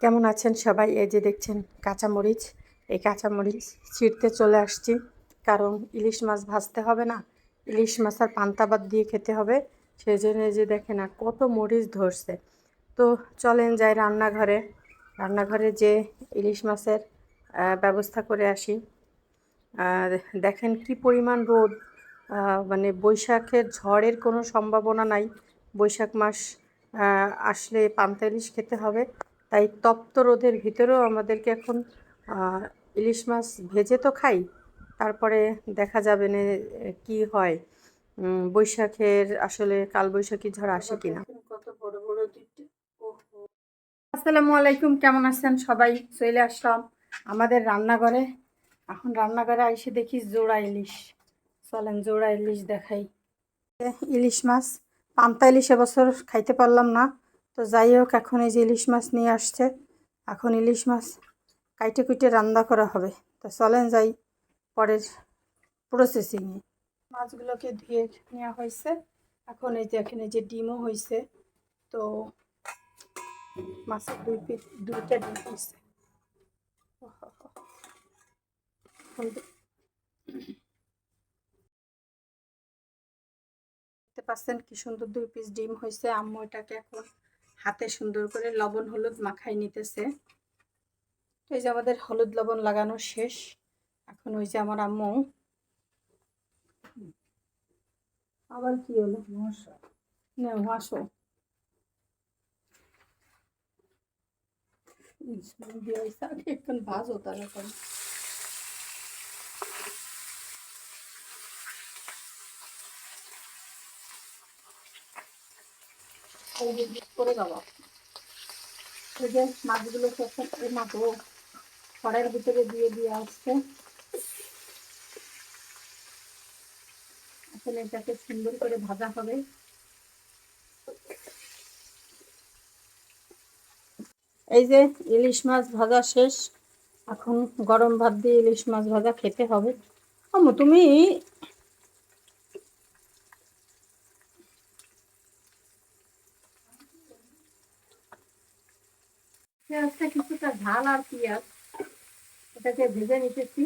কেমন আছেন সবাই? এই যে দেখছেন কাঁচামরিচ। এই কাঁচামরিচ ছিঁড়তে চলে আসছি। কারণ ইলিশ মাছ ভাজতে হবে না। ইলিশ মাছ আর পান্তাবাদ দিয়ে খেতে হবে। সেই জন্য যে দেখে না কত মরিচ ধরছে। তো চলেন যাই রান্নাঘরে। রান্নাঘরে যে ইলিশ মাছের ব্যবস্থা করে আসি। দেখেন কি পরিমাণ রোদ। মানে বৈশাখের ঝড়ের কোনো সম্ভাবনা নাই। বৈশাখ মাস আসলে পান্তা ইলিশ খেতে হবে। তাই তপ্ত রোদের ভিতরেও আমাদেরকে এখন ইলিশ মাছ ভেজে তো খাই তারপরে দেখা যাবে না কি হয়। বৈশাখের আসলে কালবৈশাখী ঝড় আসে কিনা। কত বড় বড় দুইটা আসসালামু আলাইকুম কেমন আছেন সবাই? চলে আসলাম আমাদের রান্নাঘরে। এখন রান্নাঘরে এসে দেখি জোড়া ইলিশ। চলেন জোড়া ইলিশ দেখাই। ইলিশ মাছ পান্তা ইলিশ এবছর খাইতে পারলাম না। তো যাই হোক, এখন এই যে ইলিশ মাছ নিয়ে আসছে। এখন ইলিশ মাছ কাইটে কুইটে রান্না করা হবে। তো চলেন যাই পরের প্রসেসিংয়ে মাছগুলোকে ধুয়ে নেওয়া হয়েছে। এখন এই যে এখানে যে ডিমও হয়েছে, তো মাছের দুই পিস দুইটা ডিম হয়েছে। পাচ্ছেন কি সুন্দর দুই পিস ডিম হয়েছে। আম্মু এটাকে এখন হাতে সুন্দর করে লবণ হলুদ মাখাই নিতেছে। তো এই যে আমাদের হলুদ লবণ লাগানো শেষ। এখন ওই যে আমার আম্মু। আবার কি হলো? না আসো এখন ভাজ হতা এখন করে এই যে মাছগুলো কড়াইয়ের ভিতরে দিয়ে দিয়ে আসছে এটাকে সুন্দর করে ভাজা হবে এই যে ইলিশ মাছ ভাজা শেষ। এখন গরম ভাত দিয়ে ইলিশ মাছ ভাজা খেতে হবে। তুমি পেঁয়াজটা কিছুটা ঝাল আর পেঁয়াজ। এটাকে ভেজে নিতেছি।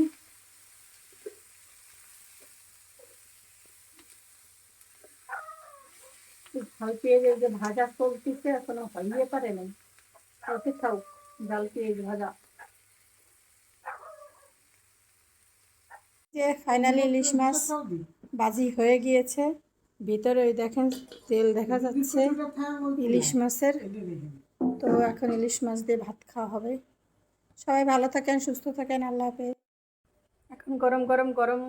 ঝাল পেঁয়াজের যে ভাজা চলতেছে এখনও হইয়ে পারে নাই। কালকে খাও ঝাল পেঁয়াজ ভাজা। যে ফাইনালি ইলিশ মাছ বাজি হয়ে গিয়েছে। ভিতরে ওই দেখেন তেল দেখা যাচ্ছে। ইলিশ মাছের তো এখন ইলিশ মাছ দিয়ে ভাত খাওয়া হবে। সবাই ভালো থাকেন, সুস্থ থাকেন, আল্লাহ হাফেজ। এখন গরম গরম গরম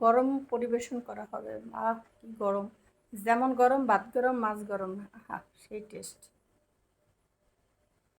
গরম পরিবেশন করা হবে। মা কি গরম। যেমন গরম, ভাত গরম, মাছ গরম। হ্যাঁ সেই টেস্ট